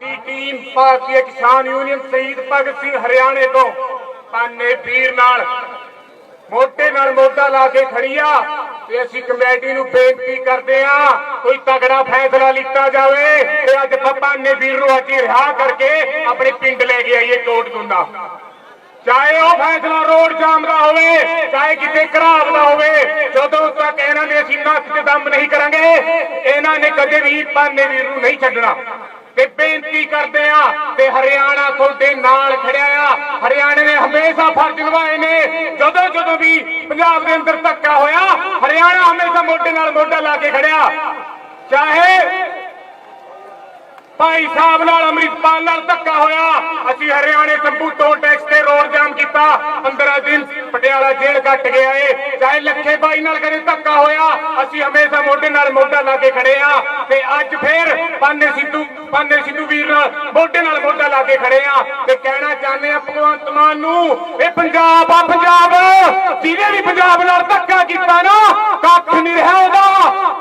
ਸਾਡੀ ਟੀਮ ਭਾਰਤੀ ਕਿਸਾਨ ਯੂਨੀਅਨ ਸ਼ਹੀਦ ਭਗਤ ਸਿੰਘ ਹਰਿਆਣੇ ਤੋਂ ਪਾਨੇ ਵੀਰ ਨਾਲ, ਮੋਢੇ ਨਾਲ ਮੋਢਾ ਲਾ ਕੇ ਖੜੀ ਆ ਤੇ ਅਸੀਂ ਕਮੇਟੀ ਨੂੰ ਬੇਨਤੀ ਕਰਦੇ ਆ ਕੋਈ ਤਗੜਾ ਫੈਸਲਾ ਲਿੱਤਾ ਜਾਵੇ ਤੇ ਅੱਜ ਪਪਾ ਨੇ ਵੀਰ ਨੂੰ ਅੱਜ ਰਿਹਾ ਕਰਕੇ ਆਪਣੇ ਪਿੰਡ ਲੈ ਕੇ ਆਈਏ ਕੋਟ ਗੁੰਡਾ ਚਾਹੇ ਉਹ ਫੈਸਲਾ ਰੋਡ ਜਾਮ ਦਾ ਹੋਵੇ, ਚਾਹੇ ਕਿਤੇ ਘਰਾਬ ਦਾ ਹੋਵੇ, ਜਦੋਂ ਤੱਕ ਇਹਨਾਂ ਨੇ ਅਸੀਂ ਨੱਕ ਤੇ ਦਮ ਨਹੀਂ ਕਰਾਂਗੇ, ਇਹਨਾਂ ਨੇ ਕਦੇ ਵੀ ਪਾਨੇ ਵੀਰ ਨੂੰ ਨਹੀਂ ਛੱਡਣਾ। ਤੇ ਬੇਨਤੀ ਕਰਦੇ ਆ ਤੇ ਹਰਿਆਣਾ ਤੁਹਾਡੇ ਨਾਲ ਖੜਿਆ ਆ। ਹਰਿਆਣੇ ਨੇ ਹਮੇਸ਼ਾ ਫਰਜ਼ ਨਿਭਾਏ ਨੇ। ਜਦੋਂ ਜਦੋਂ ਵੀ ਪੰਜਾਬ ਦੇ ਅੰਦਰ ਧੱਕਾ ਹੋਇਆ, ਹਰਿਆਣਾ ਹਮੇਸ਼ਾ ਮੋਢੇ ਨਾਲ ਮੋਢਾ ਲਾ ਕੇ ਖੜਿਆ। ਚਾਹੇ ਭਾਈ ਸਾਹਿਬ ਨਾਲ ਅੰਮ੍ਰਿਤਪਾਲ ਨਾਲ ਧੱਕਾ ਹੋਇਆ। ਅਸੀਂ ਹਰਿਆਣੇ ਸੰਭੂ ਟੋਲ ਟੈਕਸ ਤੇ ਰੋਡ ਜਾਮ ਕੀਤਾ। 15 ਦਿਨ ਪਟਿਆਲਾ ਜੇਲ੍ਹ ਕੱਟ ਗਿਆ ਏ ਚਾਹੇ ਲੱਖੇ ਬਾਈ ਨਾਲ ਕਦੇ ਧੱਕਾ ਹੋਇਆ, ਅਸੀਂ ਹਮੇਸ਼ਾ ਮੋਢੇ ਨਾਲ ਮੋਢਾ ਲਾ ਕੇ ਖੜੇ ਆ। ਤੇ ਅੱਜ ਫੇਰ ਪਾਨੇ ਸਿੱਧੂ ਪਾਨੇ ਸਿੱਧੂ ਵੀਰ ਨਾਲ ਮੋਢੇ ਨਾਲ ਮੋਢਾ ਲਾ ਕੇ ਖੜੇ ਆ। ਤੇ ਕਹਿਣਾ ਚਾਹੁੰਦੇ ਆ ਭਗਵੰਤ ਮਾਨ ਨੂੰ ਇਹ ਪੰਜਾਬ ਆ, ਪੰਜਾਬ! ਜਿਹਨੇ ਵੀ ਪੰਜਾਬ ਨਾਲ ਧੱਕਾ ਕੀਤਾ ਨਾ, ਕੱਖ ਨਹੀਂ ਰਿਹਾ ਉਹਦਾ।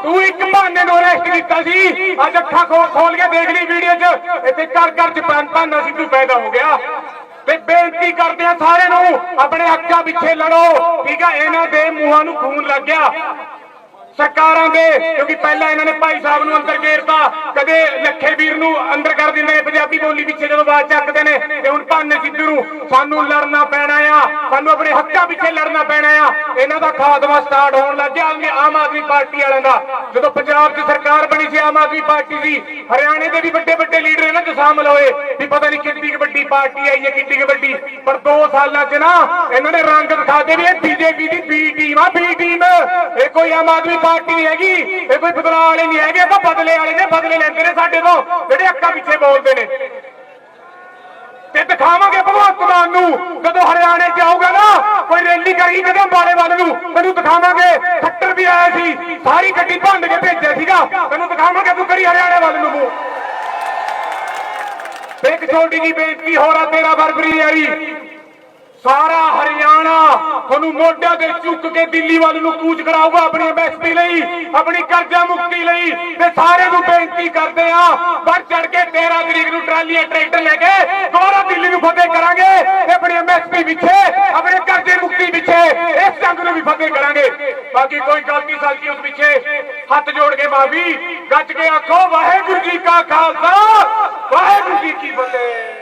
ਤੂੰ ਇੱਕ ਬਹਾਨੇ ਨੂੰ ਅਰੈਸਟ ਕੀਤਾ ਸੀ। ਅੱਜ ਅੱਖਾਂ ਖੋਲ ਖੋਲ ਕੇ ਦੇਖ ਲਈ ਵੀਡੀਓ 'ਚ। ਇੱਥੇ ਘਰ ਘਰ 'ਚ ਪੰਨ ਭਾਨਾ ਤੂੰ ਪੈਦਾ ਹੋ ਗਿਆ। ਤੇ ਬੇਨਤੀ ਕਰਦੇ ਆ ਸਾਰਿਆਂ ਨੂੰ। ਆਪਣੇ ਹੱਕਾਂ ਪਿੱਛੇ ਲੜੋ। ਠੀਕ ਆ, ਇਹਨਾਂ ਦੇ ਮੂੰਹਾਂ ਨੂੰ ਖੂਨ ਲੱਗ ਗਿਆ। ਸਰਕਾਰਾਂ ਦੇ ਕਿਉਂਕਿ ਪਹਿਲਾਂ ਇਹਨਾਂ ਨੇ ਭਾਈ ਸਾਹਿਬ ਨੂੰ ਅੰਦਰ ਘੇਰਤਾ। ਕਦੇ ਲੱਖੇ ਵੀਰ ਨੂੰ ਅੰਦਰ ਕਰ ਦਿੰਦੇ ਨੇ, ਪੰਜਾਬੀ ਬੋਲੀ ਪਿੱਛੇ ਜਦੋਂ ਬਾਤ ਚੱਕਦੇ ਨੇ, ਤੇ ਹੁਣ ਭਾਨੇ ਸਿੱਧੂ ਨੂੰ ਸਾਨੂੰ ਲੜਨਾ ਪੈਣਾ ਆ। ਸਾਨੂੰ ਆਪਣੇ ਹੱਕਾਂ ਪਿੱਛੇ ਲੜਨਾ ਪੈਣਾ ਆ। ਇਹਨਾਂ ਦਾ ਖਾਤਮਾ ਸਟਾਰਟ ਹੋਣ ਲੱਗ ਗਿਆ ਆਮ ਆਦਮੀ ਪਾਰਟੀ ਵਾਲਿਆਂ ਦਾ। ਜਦੋਂ ਪੰਜਾਬ 'ਚ ਸਰਕਾਰ ਬਣੀ ਸੀ, ਆਮ ਆਦਮੀ ਪਾਰਟੀ ਦੀ ਹਰਿਆਣੇ ਦੇ ਵੀ ਵੱਡੇ ਵੱਡੇ ਲੀਡਰ ਇਹਨਾਂ 'ਚ ਸ਼ਾਮਲ ਹੋਏ। ਵੀ ਪਤਾ ਨਹੀਂ ਕਿੰਨੀ ਕੁ ਵੱਡੀ ਪਾਰਟੀ ਆਈ ਹੈ, ਕਿੰਨੀ ਕੁ ਵੱਡੀ। ਪਰ 2 ਸਾਲਾਂ 'ਚ ਨਾ, ਇਹਨਾਂ ਨੇ ਰੰਗ ਦਿਖਾਦੇ ਵੀ ਇਹ ਬੀਜੇਪੀ ਦੀ ਬੀ ਟੀਮ ਆ ਬੀ ਇਹ ਕੋਈ ਆਮ ਆਦਮੀ ਪਾਰਟੀ ਨਹੀਂ ਹੈਗੀ, ਇਹ ਕੋਈ ਬਦਲਾਅ ਵਾਲੇ ਨਹੀਂ ਹੈਗੇ, ਇਹ ਤਾਂ ਬਦਲੇ ਵਾਲੇ ਨੇ, ਬਦਲੇ ਲੈਂਦੇ ਨੇ ਸਾਡੇ ਤੋਂ, ਜਿਹੜੇ ਅੱਖਾਂ ਪਿੱਛੇ ਬੋਲਦੇ ਨੇ। ਤੇ ਦਿਖਾਵਾਂਗੇ ਭਗਵੰਤ ਮਾਨ ਨੂੰ, ਜਦੋਂ ਹਰਿਆਣੇ ਚ ਨਾ, ਕੋਈ ਰੈਲੀ ਕਰੀ ਕਦੇ ਬਾੜੇ ਵੱਲ ਨੂੰ, ਤੈਨੂੰ ਦਿਖਾਵਾਂਗੇ, ਖੱਟਰ ਵੀ ਆਇਆ ਸੀ, ਸਾਰੀ ਗੱਡੀ ਭੰਡ ਕੇ ਭੇਜਿਆ ਸੀਗਾ, ਤੈਨੂੰ ਦਿਖਾਵਾਂਗੇ ਤੂੰ ਕਰੀ ਹਰਿਆਣੇ ਵੱਲ ਨੂੰ। ਮੂੰਹ ਇੱਕ ਛੋਟੀ ਜੀ ਬੇਨਤੀ ਹੋ ਰਾ ਤੇਰਾ ਫਰਵਰੀ ਯਾਰੀ ਸਾਰਾ ਹਰਿਆਣਾ ਤੁਹਾਨੂੰ ਮੋਢਿਆਂ ਤੇ ਚੁੱਕ ਕੇ ਦਿੱਲੀ ਵੱਲ ਨੂੰ ਕੂਚ ਕਰਾਊਗਾ ਆਪਣੀ ਐਮਐਸਪੀ ਲਈ, ਆਪਣੀ ਕਰਜ਼ਾ ਮੁਕਤੀ ਲਈ। ਤੇ ਸਾਰਿਆਂ ਨੂੰ ਬੇਨਤੀ ਕਰਦੇ ਆ ਪਰ ਚੜ ਕੇ 13 ਤਰੀਕ ਨੂੰ ਟਰਾਲੀਆਂ, ਟਰੈਕਟਰ ਲੈ ਕੇ ਦੁਬਾਰਾ ਦਿੱਲੀ ਨੂੰ ਫਤਿਹ ਕਰਾਂਗੇ ਤੇ ਆਪਣੀ ਐਮਐਸਪੀ ਪਿੱਛੇ, ਆਪਣੇ ਕਰਜ਼ੇ ਮੁਕਤੀ ਪਿੱਛੇ, ਇਸ ਜੰਗ ਨੂੰ ਵੀ ਫਤਿਹ ਕਰਾਂਗੇ। ਬਾਕੀ ਕੋਈ ਗਲਤੀ ਸਾਲਤੀ ਉਸ ਪਿੱਛੇ ਹੱਥ ਜੋੜ ਕੇ ਮਾਫੀ, ਗੱਜ ਕੇ ਆਖੋ, ਵਾਹਿਗੁਰੂ ਜੀ ਕਾ ਖਾਲਸਾ, ਵਾਹਿਗੁਰੂ ਜੀ ਕੀ ਫਤਿਹ।